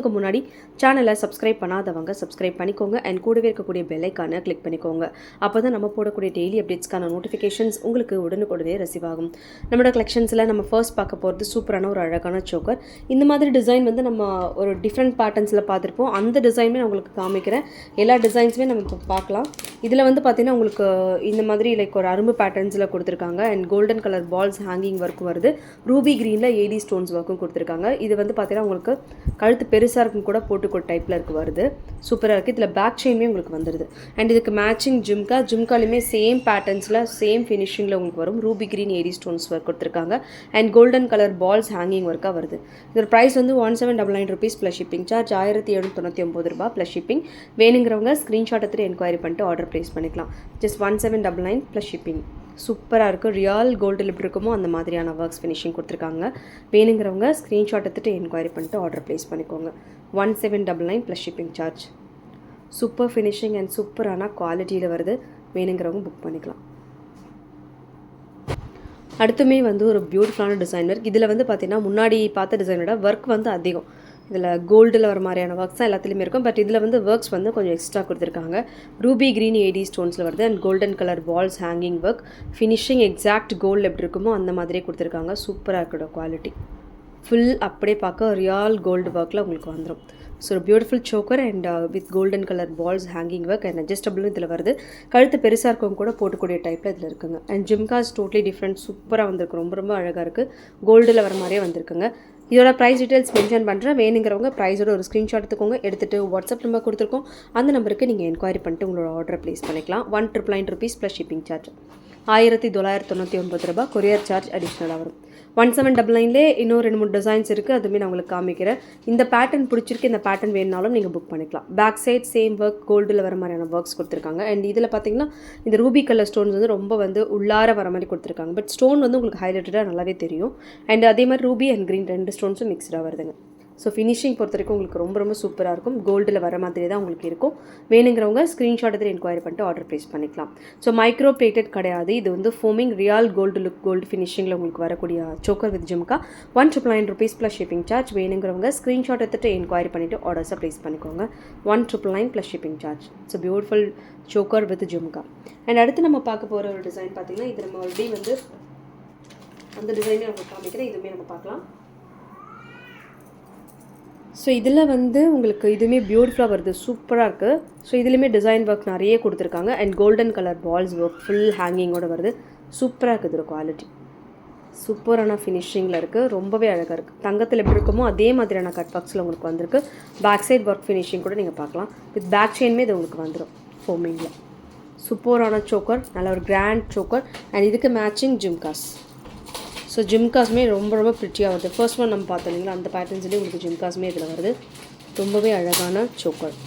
போகிறதுக்கு முன்னாடி சேனலை சப்ஸ்கிரைப் பண்ணாதவங்க சப்ஸ்கிரைப் பண்ணிக்கோங்க. அண்ட் கூடவே இருக்கக்கூடிய பெல்லைக்கான கிளிக் பண்ணிக்கோங்க. அப்போ தான் நம்ம போடக்கூடிய டெய்லி அப்டேட்ஸ்க்கான நோட்டிஃபிகேஷன்ஸ் உங்களுக்கு உடனுக்குடனே ரிசீவ் ஆகும். நம்மளோட கலெக்ஷன்ஸில் நம்ம ஃபர்ஸ்ட் பார்க்க போகிறது சூப்பரான ஒரு அழகான சோக்கர் இந்த மாதிரி டிசைன் வந்து நம்ம ஒரு டிஃப்ரெண்ட் பேட்டர்ன்ஸில் பார்த்துருப்போம். அந்த டிசைனுமே நான் உங்களுக்கு காமிக்கிறேன். எல்லா டிசைன்ஸுமே நம்ம இப்போ பார்க்கலாம். இதில் வந்து பார்த்தீங்கன்னா உங்களுக்கு இந்த மாதிரி லைக் ஒரு அரும்பு பேட்டர்ன்ஸில் கொடுத்துருக்காங்க. And golden colour balls hanging work வருது. ரூபி க்ரீனில் ஏடி ஸ்டோன்ஸ் ஒர்க்கும் கொடுத்துருக்காங்க. இது வந்து பார்த்தீங்கன்னா உங்களுக்கு கழுத்து பெருசாக இருக்கும் கூட போட்டுக்கோ டைப்பில் இருக்கு வருது. சூப்பராக இருக்குது இதில் பேக் செயினுமே உங்களுக்கு வந்துடுது அண்ட் இதுக்கு மேட்சிங் ஜிம்கா ஜிம்காலையுமே சேம் பேட்டர்ன்ஸில் சேம் ஃபினிஷிங்கில் உங்களுக்கு வரும். Ruby green AD stones work கொடுத்துருக்காங்க. And golden colour balls hanging ஒர்க்காக வருது. இதோட ப்ரைஸ் வந்து one seven double nine rupees plus shipping charge ஆயிரத்தி எழுநூற்றி ஒம்பது ரூபா ப்ளஸ் ஷிப்பிங் வேணுங்கிறவங்க ஸ்க்ரீன்ஷாட் எடுத்துகிட்டு என்கொயரி பண்ணிட்டு ஆர்டர் ப்ளேஸ் பண்ணிக்கலாம். Just one seven double nine plus shipping சூப்பராக இருக்கும் ரியல் கோல்டில் எப்படி இருக்குமோ அந்த மாதிரியான ஒர்க்ஸ் ஃபினிஷிங் கொடுத்துருக்காங்க. வேணுங்கிறவங்க ஸ்க்ரீன்ஷாட் எடுத்துகிட்டு என்கொயரி பண்ணிட்டு ஆர்டர் ப்ளேஸ் பண்ணிக்கோங்க. One seven double nine plus shipping charge super finishing and சூப்பரான குவாலிட்டியில் வருது. வேணுங்கிறவங்க புக் பண்ணிக்கலாம். அடுத்துமே வந்து ஒரு பியூட்டிஃபுல்லான டிசைன் ஒர்க் இதில் வந்து பார்த்தீங்கன்னா முன்னாடி பார்த்த டிசைனோட ஒர்க் வந்து அதிகம். இதில் கோல்டில் வர மாதிரியான ஒர்க்ஸ் தான் எல்லாத்துலேயுமே இருக்கும். பட் இதில் வந்து ஒர்க்ஸ் வந்து கொஞ்சம் எக்ஸ்ட்ரா கொடுத்துருக்காங்க. ரூபி க்ரீன் ஏடி ஸ்டோன்ஸில் வருது. And golden colour balls hanging work finishing exact gold எப்படி இருக்குமோ அந்த மாதிரியே கொடுத்துருக்காங்க. சூப்பராக இருக்கோட குவாலிட்டி ஃபுல் அப்படியே பார்க்க ரியல் கோல்டு ஒர்க்கில் உங்களுக்கு வந்துடும் so beautiful choker and with golden colour balls hanging work and அட்ஜஸ்டபிளும் இதில் வருது. கழுத்து பெருசாக இருக்கவங்க கூட போட்டுக்கூடிய டைப்பில் இதில் இருக்குங்க. அண்ட் ஜிம்காஸ் டோட்லி டிஃப்ரெண்ட் சூப்பராக வந்திருக்கு. ரொம்ப ரொம்ப அழகாக இருக்குது கோல்டில் வர மாதிரியே வந்திருக்குங்க. இதோட ப்ரைஸ் டீட்டெயில்ஸ் மென்ஷன் பண்ணுறேன் வேணுங்கிறவங்க ப்ரைஸோட ஒரு ஸ்க்ரீன்ஷாட் எடுத்துக்கோங்க. எடுத்துகிட்டு வாட்ஸ்அப் நம்பர் கொடுத்துருக்கோம். அந்த நம்பருக்கு நீங்கள் என்கொயரி பண்ணிட்டு உங்களோட ஆர்டர் ப்ளேஸ் பண்ணிக்கலாம். One triple nine rupees plus shipping charge ஆயிரத்தி தொள்ளாயிரத்தி தொண்ணூற்றி ஒன்பது ரூபாய் கொரியர் சார்ஜ் அடிஷ்னலாக வரும். ஒன் செவன் டபுள் நைன்லே இன்னும் ரெண்டு மூணு டிசைன்ஸ் இருக்குது அதுவுமே நான் உங்களுக்கு காமிக்கிறேன். இந்த பேட்டர்ன் பிடிச்சிருக்கு இந்த பேட்டர்ன் வேணுனாலும் நீங்கள் புக் பண்ணிக்கலாம். பேக் சைட் சேம் ஒர்க் கோல்டில் வர மாதிரியான ஒர்க்ஸ் கொடுத்துருக்காங்க. அண்ட் இதில் பார்த்தீங்கன்னா இந்த ரூபி கலர் ஸ்டோன்ஸ் வந்து ரொம்ப வந்து உள்ளார வர மாதிரி கொடுத்துருக்காங்க. பட் ஸ்டோன் வந்து உங்களுக்கு ஹைலைட்டடாக நல்லாவே தெரியும். அண்ட் அதே மாதிரி ரூபி அண்ட் க்ரீன் ரெண்டு ஸ்டோன்ஸும் மிக்ஸ்டாக வருதுங்க. ஸோ ஃபினிஷிங் பொறுத்த வரைக்கும் உங்களுக்கு ரொம்ப ரொம்ப சூப்பராக இருக்கும். கோல்டில் வர மாதிரி தான் உங்களுக்கு இருக்கும். வேணுங்கிறவங்க ஸ்க்ரீன்ஷாட் எடுத்து என்கொயரி பண்ணிட்டு ஆர்டர் ப்ளேஸ் பண்ணிக்கலாம். ஸோ மைக்ரோ பிளேட்டட் கிடையாது. இது வந்து forming real gold look gold ஃபினிஷிங்கில் உங்களுக்கு வரக்கூடிய choker with jhumka one triple nine rupees plus shipping charge வேணுங்கிறவங்க ஸ்க்ரீன்ஷாட் எடுத்துகிட்டு என்கொயரி பண்ணிவிட்டு ஆர்டர்ஸை ப்ளேஸ் பண்ணிக்கோங்க. One triple nine plus shipping charge so beautiful choker with jhumka and அடுத்து நம்ம பார்க்க போகிற ஒரு டிசைன் பார்த்தீங்கன்னா இது நம்ம ஆல்ரெடி வந்து அந்த டிசைனே நம்ம காமிக்கிறேன் இதுவுமே நம்ம பார்க்கலாம். ஸோ இதில் வந்து உங்களுக்கு இதுவுமே பியூட்டிஃபுல்லாக வருது. சூப்பராக இருக்குது ஸோ இதுலேயுமே டிசைன் ஒர்க் நிறைய கொடுத்துருக்காங்க. And golden colour balls work full ஹேங்கிங்கோட வருது. சூப்பராக இருக்குது இதோட குவாலிட்டி சூப்பரான ஃபினிஷிங்கில் இருக்குது ரொம்பவே அழகாக இருக்குது தங்கத்தில் எப்படி இருக்குமோ அதே மாதிரியான கட் பாக்ஸில் உங்களுக்கு வந்திருக்கு. பேக் சைட் ஒர்க் ஃபினிஷிங் கூட நீங்கள் பார்க்கலாம். வித் பேக் செயின்மே இது உங்களுக்கு வந்துடும் ஃபோமிங்கில் சூப்பரான சோக்கர் நல்ல ஒரு கிராண்ட் சோக்கர் அண்ட் இதுக்கு மேட்சிங் ஜிம்காஸ் ஸோ ஜிம்காஸுமே ரொம்ப ரொம்ப ப்ரிட்டியாக வருது. ஃபர்ஸ்ட் ஒன் நம்ம பார்த்தோம் இல்லைங்களா? அந்த பேட்டர்ன்ஸ்லேயே உங்களுக்கு ஜிம்காஸுமே இதில் வருது. ரொம்பவே அழகான சோக்கர்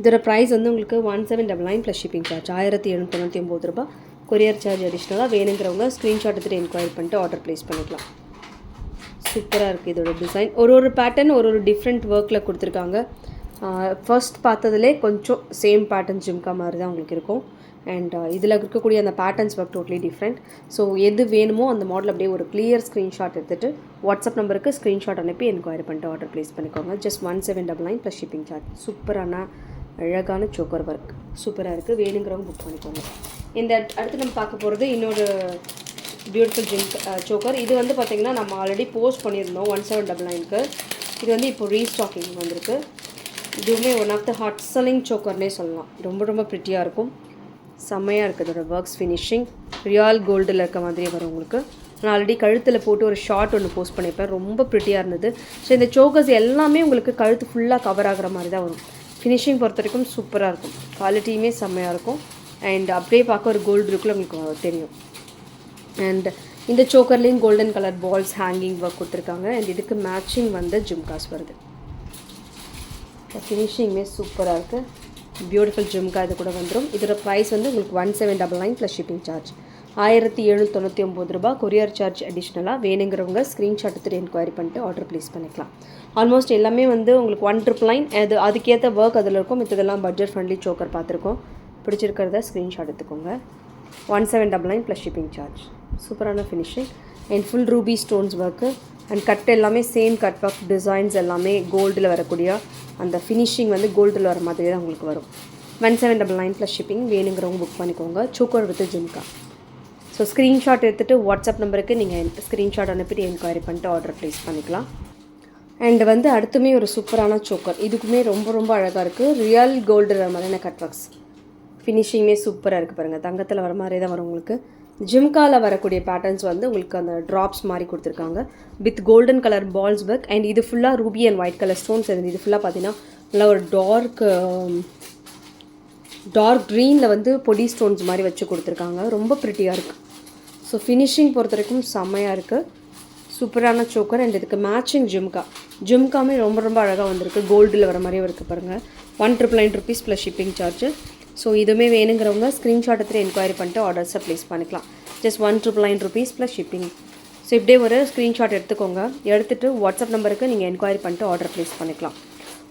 இதோட ப்ரைஸ் வந்து உங்களுக்கு one seven double nine plus shipping charge ஆயிரத்தி எழுநூற்றி தொண்ணூற்றி ஒம்பது ரூபா கொரியர் சார்ஜ் அடிஷ்னலாக வேணுங்கிறவங்க ஸ்க்ரீன்ஷாட் எடுத்துகிட்டு என்கொயரி பண்ணிட்டு ஆர்டர் ப்ளேஸ் பண்ணிக்கலாம். சூப்பராக இருக்குது இதோட டிசைன் ஒரு ஒரு பேட்டர்ன் ஒரு ஒரு டிஃப்ரெண்ட் ஒர்க்கில் கொடுத்துருக்காங்க. ஃபர்ஸ்ட் பார்த்ததுலே கொஞ்சம் சேம் பேட்டர்ன் ஜிம்கா மாதிரி தான் உங்களுக்கு இருக்கும். அண்ட் இதில் இருக்கக்கூடிய அந்த patterns work totally different so எது வேணுமோ அந்த மாடல் அப்படியே ஒரு கிளியர் ஸ்க்ரீன்ஷாட் எடுத்துகிட்டு வாட்ஸ்அப் நம்பருக்கு ஸ்க்ரீன்ஷாட் அனுப்பி என்கொயரி பண்ணிட்டு ஆர்டர் ப்ளேஸ் பண்ணிக்கோங்க. Just one seven double nine plus shipping charge சூப்பரான அழகான சோக்கர் ஒர்க் சூப்பராக இருக்குது வேணுங்கிறவங்க புக் பண்ணிக்கோங்க. இந்த அடுத்து நம்ம பார்க்க போகிறது இன்னொரு பியூட்டிஃபுல் ஜிம் சோக்கர் இது வந்து பார்த்திங்கன்னா நம்ம ஆல்ரெடி போஸ்ட் பண்ணியிருந்தோம் ஒன் செவன் டபுள் நைனுக்கு இது வந்து இப்போ ரீஸ்டாக்கிங் வந்திருக்கு. இதுவுமே one of the hot selling சோக்கர்னே சொல்லலாம். ரொம்ப ரொம்ப ப்ரிட்டியாக இருக்கும். செம்மையாக இருக்குது இதோட ஒர்க்ஸ் ஃபினிஷிங் ரியல் கோல்டில் இருக்க மாதிரியே வரும் உங்களுக்கு. நான் ஆல்ரெடி கழுத்தில் போட்டு ஒரு ஷார்ட் ஒன்று போஸ்ட் பண்ணியிருப்பேன். ரொம்ப ப்ரிட்டியாக இருந்தது. ஸோ இந்த சோக்கர்ஸ் எல்லாமே உங்களுக்கு கழுத்து ஃபுல்லாக கவர் ஆகிற மாதிரி தான் வரும். ஃபினிஷிங் பொறுத்த வரைக்கும் சூப்பராக இருக்கும். குவாலிட்டியுமே செம்மையாக இருக்கும். அண்ட் அப்படியே பார்க்க ஒரு கோல்டு இருக்குள்ள உங்களுக்கு தெரியும். அண்ட் இந்த சோக்கர்லேயும் golden colour balls hanging work கொடுத்துருக்காங்க. அண்ட் இதுக்கு மேட்சிங் வந்து ஜிம்காஸ் வருது. ஃபினிஷிங்குமே சூப்பராக இருக்குது பியூட்டிஃபுல் ஜிம்கா இது கூட வந்துடும் இதோட ப்ரைஸ் வந்து உங்களுக்கு one seven double nine plus shipping charge ஆயிரத்தி ஏழு தொண்ணூற்றி ஒம்பது ரூபா கொரியர் சார்ஜ் அடிஷ்னலாக வேணுங்கிறவங்க ஸ்க்ரீன்ஷாட் எடுத்துகிட்டு என்கொயரி பண்ணிட்டு ஆர்டர் ப்ளேஸ் பண்ணிக்கலாம். ஆல்மோஸ்ட் எல்லாமே வந்து உங்களுக்கு ஒன் ட்ரிப் லைன் அது அதுக்கேற்ற ஒர்க் அதில் இருக்கும். மித்ததெல்லாம் பட்ஜெட் ஃப்ரெண்ட்லி சோக்கர் பார்த்துருக்கோம். பிடிச்சிருக்கிறத ஸ்க்ரீன்ஷாட் எடுத்துக்கோங்க. One seven double nine plus shipping charge சூப்பரான finishing and full ruby stones work and cut எல்லாமே சேம் கட் ஒர்க் டிசைன்ஸ் எல்லாமே கோல்டில் வரக்கூடிய அந்த ஃபினிஷிங் வந்து கோல்டில் வர மாதிரி தான் உங்களுக்கு வரும். One seven double nine plus shipping வேணுங்கிறவங்க புக் பண்ணிக்கோங்க. Choker with jhumka so screenshot எடுத்துகிட்டு வாட்ஸ்அப் நம்பருக்கு நீங்கள் ஸ்க்ரீன்ஷாட் அனுப்பிட்டு என்கொயரி பண்ணிட்டு ஆர்டர் ப்ளேஸ் பண்ணிக்கலாம். அண்ட் வந்து அடுத்துமே ஒரு சூப்பரான சோக்கர் இதுக்குமே ரொம்ப ரொம்ப அழகாக இருக்குது ரியல் கோல்டு மாதிரியான கட் ஒர்க்ஸ் ஃபினிஷிங்குமே சூப்பராக இருக்குது பாருங்கள் தங்கத்தில் வர மாதிரி தான் வரும் உங்களுக்கு. ஜிம்காவில் வரக்கூடிய பேட்டர்ன்ஸ் வந்து உங்களுக்கு அந்த ட்ராப்ஸ் மாதிரி கொடுத்துருக்காங்க. With golden colour balls work and இது ஃபுல்லாக ruby and white colour stones இருந்து இது ஃபுல்லாக பார்த்தீங்கன்னா நல்லா ஒரு டார்க் டார்க் க்ரீனில் வந்து பொடி ஸ்டோன்ஸ் மாதிரி வச்சு கொடுத்துருக்காங்க. ரொம்ப ப்ரிட்டியாக இருக்குது ஸோ ஃபினிஷிங் பொறுத்த வரைக்கும் செம்மையாக இருக்குது சூப்பரான சோக்கர் அண்ட் இதுக்கு மேட்சிங் ஜிம்கா. ஜிம்காமே ரொம்ப ரொம்ப அழகாக வந்திருக்கு. கோல்டில் வர மாதிரியும் இருக்குது பாருங்கள் one triple nine rupees plus shipping charge so இதுவுமே வேணுங்கிறவங்க ஸ்க்ரீன்ஷாட் எடுத்துகிட்டு என்கொயரி பண்ணிட்டு ஆர்டர்ஸை ப்ளேஸ் பண்ணிக்கலாம். Just one triple nine rupees plus shipping so இப்படியே ஒரு ஸ்க்ரீன்ஷாட் எடுத்துக்கோங்க. எடுத்துகிட்டு வாட்ஸ்அப் நம்பருக்கு நீங்கள் என்கொயரி பண்ணிட்டு ஆர்டர் ப்ளேஸ் பண்ணிக்கலாம்.